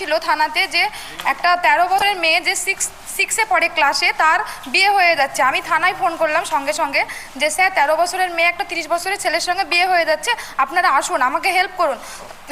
ছিল থানাতে যে একটা তেরো বছরের মেয়ে যে সিক্স সিক্সে পড়ে ক্লাসে তার বিয়ে হয়ে যাচ্ছে। আমি থানায় ফোন করলাম সঙ্গে সঙ্গে যে স্যার তেরো বছরের মেয়ে একটা তিরিশ বছরের ছেলের সঙ্গে বিয়ে হয়ে যাচ্ছে। আপনারা আসুন আমাকে হেল্প করুন।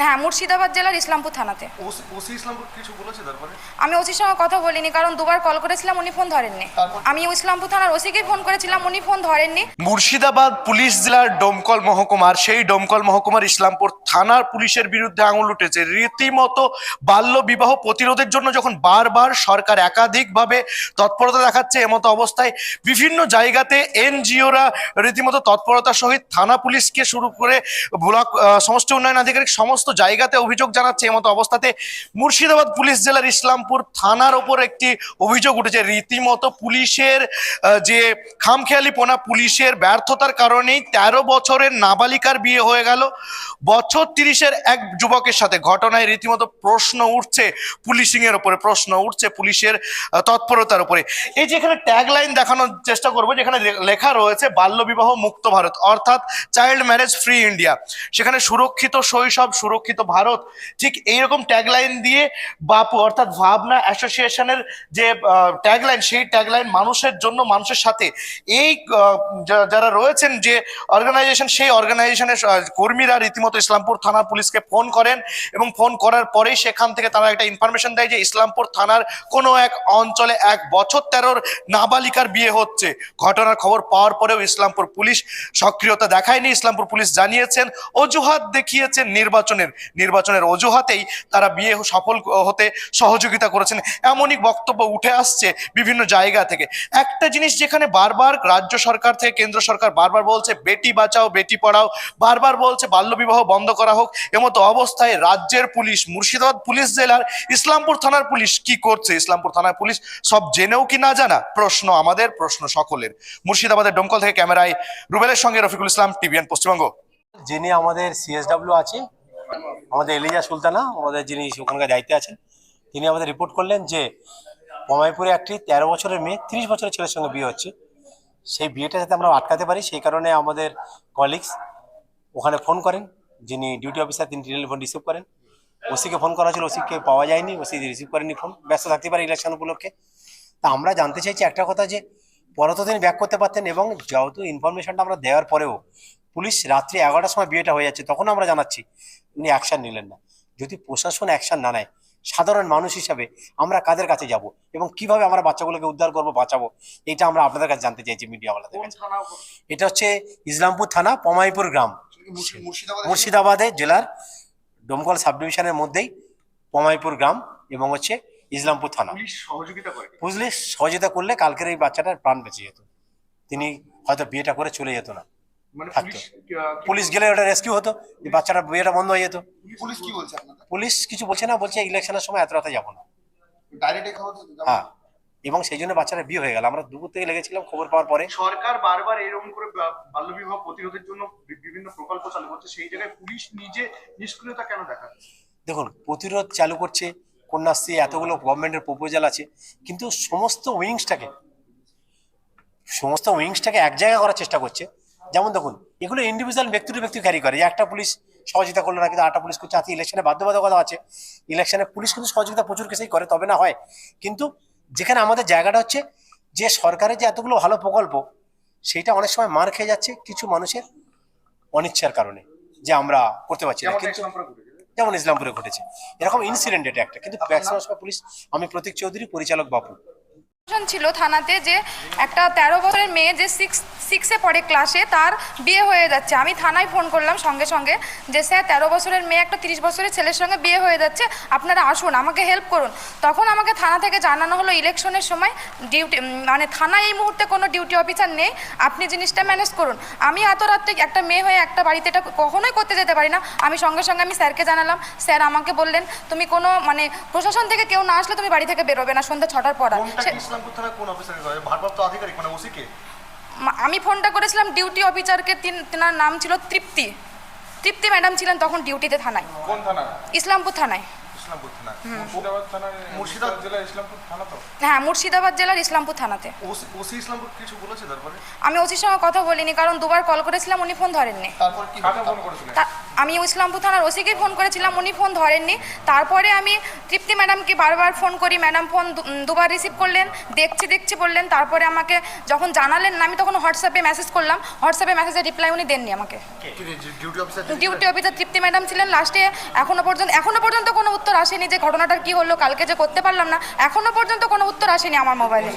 হ্যাঁ মুর্শিদাবাদ জেলার ইসলামপুর থানাতে। ওসি ওসি ইসলামপুর কিছু বলেছে তারপরে? আমি ওসির সঙ্গে কথা বলিনি কারণ দুবার কল করেছিলাম উনি ফোন ধরেননি। আমি ইসলামপুর থানার ওসিকেই ফোন করেছিলাম উনি ফোন ধরেননি। মুর্শিদাবাদ পুলিশ জেলার ডোমকল মহকুমার সেই ডোমকল মহকুমার ইসলামপুর থানার পুলিশের বিরুদ্ধে আঙুল উঠেছে। রীতিমতো বাল্য বিবাহ প্রতিরোধের জন্য যখন বারবার সরকার একাধিকভাবে তৎপরতা দেখাচ্ছে এমতো অবস্থায় বিভিন্ন জায়গাতে এনজিওরা রীতিমতো তৎপরতার সহিত থানা পুলিশকে শুরু করে ব্লক সমষ্টি উন্নয়ন আধিকারিক সমস্ত জায়গাতে অভিযোগ জানাচ্ছে এমতো অবস্থাতে মুর্শিদাবাদ পুলিশ জেলার ইসলামপুর থানার ওপর একটি অভিযোগ উঠেছে। রীতিমতো পুলিশের যে খামখেয়ালিপনা পুলিশের ব্যর্থতার কারণেই তেরো বছরের নাবালিকার বিয়ে হয়ে গেল। বছর তিরিশের এক যুবকের সাথে ঘটনায় রীতিমতো প্রশ্ন উঠছে পুলিশিং এর উপরে, প্রশ্ন উঠছে পুলিশের তৎপরতার উপরে। এই যে এখানে ট্যাগ লাইন দেখানোর চেষ্টা করব, যেখানে লেখা রয়েছে, বাল্যবিবাহ মুক্ত ভারত, অর্থাৎ চাইল্ড ম্যারেজ ফ্রি ইন্ডিয়া সেখানে সুরক্ষিত শৈশব, সুরক্ষিত ভারত, ঠিক এইরকম ট্যাগলাইন দিয়ে বাপু, অর্থাৎ ভাবনা অ্যাসোসিয়েশনের যে ট্যাগলাইন সেই ট্যাগলাইন মানুষের জন্য, মানুষের সাথে। এই যারা রয়েছেন যে অর্গানাইজেশন সেই অর্গানাইজেশনের কর্মীরা রীতিমতো ইসলামপুর থানা পুলিশকে ফোন করেন এবং ফোন করার পরেই সেখান থেকে তারা একটা ইনফরমেশন দেয় যে ইসলামপুর থানার কোনো এক অঞ্চলে এক বছর তেরোর নাবালিকার বিয়ে হচ্ছে। ঘটনার খবর পাওয়ার পরেও ইসলামপুর পুলিশ সক্রিয়তা দেখায়নি। ইসলামপুর পুলিশ জানিয়েছেন, অজুহাত দেখিয়েছেন নির্বাচনের। নির্বাচনের অজুহাতেই তারা বিয়ে সফল হতে সহযোগিতা করেছেন। এমনই বক্তব্য উঠে আসছে বিভিন্ন জায়গা থেকে। একটা জিনিস যেখানে বারবার রাজ্য সরকার থেকে কেন্দ্র সরকার বারবার বলছে, বেটি বাঁচাও, বেটি পড়াও। বারবার বলছে, বাল্যবিবাহ বন্ধ করা হোক। এমতো অবস্থায় রাজ্যের পুলিশ, মুর্শিদাবাদ পুলিশ জেলার ইসলামপুর থানার পুলিশ কি করছে? ইসলামপুর থানার পুলিশ সব জেনেও কি না জানা? প্রশ্ন আমাদের, প্রশ্ন সকলের। মুর্শিদাবাদের ডোমকল থেকে ক্যামেরায় রুবেলের সঙ্গে রফিকুল ইসলাম, টিভিএন পশ্চিমবঙ্গ। যিনি আমাদের সিএসডাব্লিউ আছে আমাদের এলিজা সুলতানা, আমাদের যিনি ওখানকার দায়িত্বে আছেন, তিনি আমাদের রিপোর্ট করলেন যে পমাইপুরে একটি তেরো বছরের মেয়ে, তিরিশ বছরের ছেলের সঙ্গে বিয়ে হচ্ছে। সেই বিয়েটা যাতে আমরা আটকাতে পারি, সেই কারণে আমাদের কলিগস ওখানে ফোন করেন, যিনি ডিউটি অফিসার তিনি টেলিফোন রিসিভ করেন। ওসিকে ফোন করা হয়েছিল ওসিকে পাওয়া যায়নি ওসি রিসিভ করেনি ফোন ব্যস্ত থাকতে পারে ইলেকশন উপলক্ষে। তা আমরা জানতে চাইছি একটা কথা যে পরে তো তিনি ব্যাক করতে পারতেন এবং যেহেতু ইনফরমেশনটা আমরা দেওয়ার পরেও পুলিশ রাত্রি এগারোটার সময় বিয়েটা হয়ে যাচ্ছে তখন আমরা জানাচ্ছি উনি অ্যাকশন নিলেন না। যদি প্রশাসন অ্যাকশন না নেয় সাধারণ মানুষ হিসাবে আমরা কাদের কাছে যাব এবং কীভাবে আমরা বাচ্চাগুলোকে উদ্ধার করব বাঁচাবো এটা আমরা আপনাদের কাছে জানতে চাইছি মিডিয়াওয়ালাদের কাছে। এটা হচ্ছে ইসলামপুর থানা পমাইপুর গ্রাম। মুর্শিদাবাদে জেলার ডোমকল সাব ডিভিশনের মধ্যেই পমাইপুর গ্রাম এবং হচ্ছে ইসলামপুর থানা। পুলিশ সহযোগিতা করে পুলিশ সহযোগিতা করলে কালকের এই বাচ্চাটার প্রাণ বেঁচে যেত। তিনি হয়তো বিয়েটা করে চলে যেত না। মানে থাকতো। পুলিশ গেলে ওটা রেস্কিউ হতো যে বাচ্চাটার বিয়েটা বন্ধ হয়ে যেত। পুলিশ কি বলছে পুলিশ কিছু বলছে না বলছে ইলেকশনের সময় এত রাতে যাব না। হ্যাঁ। এবং সেই জন্য বাচ্চারা বিয়ে হয়ে গেল। আমরা দুপুর থেকে লেগেছিলাম খবর পাওয়ার পরে। সরকার বারবার এরকম করে বা- বাল্যবিবাহ প্রতিরোধের জন্য বিভিন্ন প্রকল্প চালু করছে। সেই জায়গায় পুলিশ নিজে নিষ্ক্রিয়তা কেন দেখাচ্ছে? দেখুন প্রতিরোধ চালু করছে কন্যাশ্রী এতগুলো গভর্নমেন্টের প্রপোজাল আছে কিন্তু সমস্ত উইংসটাকে সমস্ত উইংসটাকে এক জায়গায় করার চেষ্টা করছে। যেমন দেখুন এগুলো ইন্ডিভিজুয়াল ব্যক্তি টু ব্যক্তি ক্যারি করে। যে একটা পুলিশ সহযোগিতা করল না কিন্তু আটটা পুলিশ করছে। আজকে ইলেকশনে বাধ্যবাধকতা আছে। ইলেকশনে পুলিশ কিন্তু সহযোগিতা প্রচুর কেসেই করে তবে না হয়। কিন্তু যেখানে আমাদের জায়গাটা হচ্ছে যে সরকারের যে এতগুলো ভালো প্রকল্প সেইটা অনেক সময় মার খেয়ে যাচ্ছে কিছু মানুষের অনিচ্ছার কারণে যে আমরা করতে পারছি না। কিন্তু যেমন ইসলামপুরে ঘটেছে। এরকম ইনসিডেন্ট এটা একটা। কিন্তু ম্যাক্সিমাম সময় পুলিশ আমি প্রতীক চৌধুরী পরিচালক বাপু। ছিল থানাতে যে একটা তেরো বছরের মেয়ে যে সিক্স সিক্সে পড়ে ক্লাসে তার বিয়ে হয়ে যাচ্ছে। আমি থানায় ফোন করলাম সঙ্গে সঙ্গে যে স্যার তেরো বছরের মেয়ে একটা তিরিশ বছরের ছেলের সঙ্গে বিয়ে হয়ে যাচ্ছে আপনারা আসুন আমাকে হেল্প করুন। তখন আমাকে থানা থেকে জানানো হলো ইলেকশনের সময় ডিউটি মানে থানায় এই মুহূর্তে কোনো ডিউটি অফিসার নেই আপনি জিনিসটা ম্যানেজ করুন। আমি এত রাত্রে একটা মেয়ে হয়ে একটা বাড়িতে এটা কখনোই করতে যেতে পারি না। আমি সঙ্গে সঙ্গে আমি স্যারকে জানালাম স্যার আমাকে বললেন তুমি কোনো মানে প্রশাসন থেকে কেউ না আসলে তুমি বাড়ি থেকে বেরোবে না সন্ধ্যা ছটার পর ইসলামপুর থানা কোন ভারপ্রাপ্ত আধিকারিক মানে ওসিকে আমি ফোনটা করেছিলাম ডিউটি অফিসারকে তিন- তেনার নাম ছিল তৃপ্তি। তৃপ্তি ম্যাডাম ছিলেন তখন ডিউটিতে থানায়। কোন থানা? ইসলামপুর থানায়। ইসলামপুর থানা। মুর্শিদাবাদ থানার মুর্শিদাবাদ জেলার ইসলামপুর থানা তো? হ্যাঁ মুর্শিদাবাদ জেলার ইসলামপুর থানাতে। ওসি ওসি ইসলামপুর কিছু বলেছে তারপরে? আমি ওসির সঙ্গে কথা বলিনি কারণ দুবার কল করেছিলাম উনি ফোন ধরেননি। তারপর কি ফোন করেছিলেন? আমি ইসলামপুর থানার ওসিকে ফোন করেছিলাম উনি ফোন ধরেননি। তারপরে আমি তৃপ্তি ম্যাডামকে বারবার ফোন করি ম্যাডাম ফোন দুবার রিসিভ করলেন দেখছি দেখছি বললেন তারপরে আমাকে যখন জানালেন আমি তখন হোয়াটসঅ্যাপে মেসেজ করলাম হোয়াটসঅ্যাপে মেসেজের রিপ্লাই উনি দেননি আমাকে। Duty officer duty officer Tripti madam ছিলেন লাস্টে এখনও পর্যন্ত এখনও পর্যন্ত কোনো উত্তর আসেনি যে ঘটনাটার কি হলো কালকে যে করতে পারলাম না এখনও পর্যন্ত কোনো উত্তর আসেনি আমার মোবাইলে।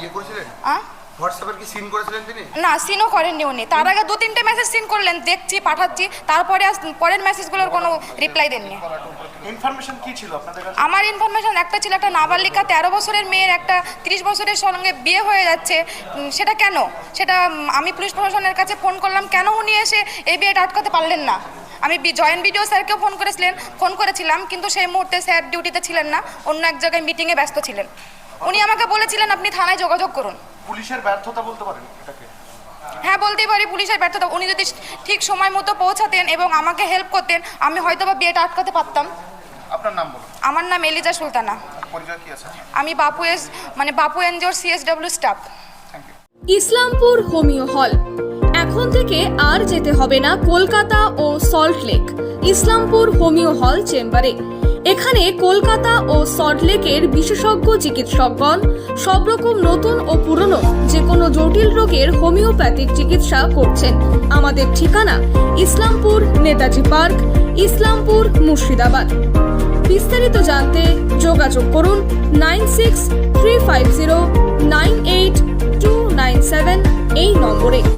ইয়ে করেছিলেন? আহ? হোয়াটসঅ্যাপের কি সিন করেছিলেন তিনি? না সিনও করেননি উনি। তার আগে দু তিনটে মেসেজ সিন করলেন দেখছি পাঠাচ্ছি। তারপরে পরের মেসেজগুলোর কোনো রিপ্লাই দেননি। ইনফরমেশন কি ছিল আপনাদের কাছে? আমার ইনফরমেশন একটা ছিল একটা নাবালিকা তেরো বছরের মেয়ের একটা তিরিশ বছরের সঙ্গে বিয়ে হয়ে যাচ্ছে। সেটা কেন? সেটা আমি পুলিশ প্রশাসনের কাছে ফোন করলাম কেন উনি এসে এই বিয়েটা আটকাতে পারলেন না? আমি জয়েন্ট বিডিও স্যারকেও ফোন করেছিলেন ফোন করেছিলাম কিন্তু সেই মুহূর্তে স্যার ডিউটিতে ছিলেন না অন্য এক জায়গায় মিটিংয়ে ব্যস্ত ছিলেন। উনি আমাকে বলেছিলেন আপনি থানায় যোগাযোগ করুন। পুলিশের ব্যর্থতা বলতে পারেন এটাকে? হ্যাঁ বলতেই পারি পুলিশের ব্যর্থতা। উনি যদি ঠিক সময় মতো পৌঁছাতেন এবং আমাকে হেল্প করতেন আমি হয়তো বা বিয়েটা আটকাতে পারতাম। আপনার নাম বলুন। আমার নাম এলিজা সুলতানা। পরিচয় কি আছে? আমি বাপু এস মানে বাপু এনজিওর সিএসডব্লিউ স্টাফ ইসলামপুর হোমিও হল। এখন থেকে আর যেতে হবে না কলকাতা ও সল্টলেক ইসলামপুর হোমিও হল চেম্বারে। এখানে কলকাতা ও সল্টলেকের বিশেষজ্ঞ চিকিৎসকগণ সব রকম নতুন ও পুরনো যে কোনো জটিল রোগের হোমিওপ্যাথিক চিকিৎসা করছেন। আমাদের ঠিকানা ইসলামপুর নেতাজি পার্ক, ইসলামপুর মুর্শিদাবাদ। বিস্তারিত জানতে যোগাযোগ করুন nine six three five zero nine eight two nine seven এই নম্বরে।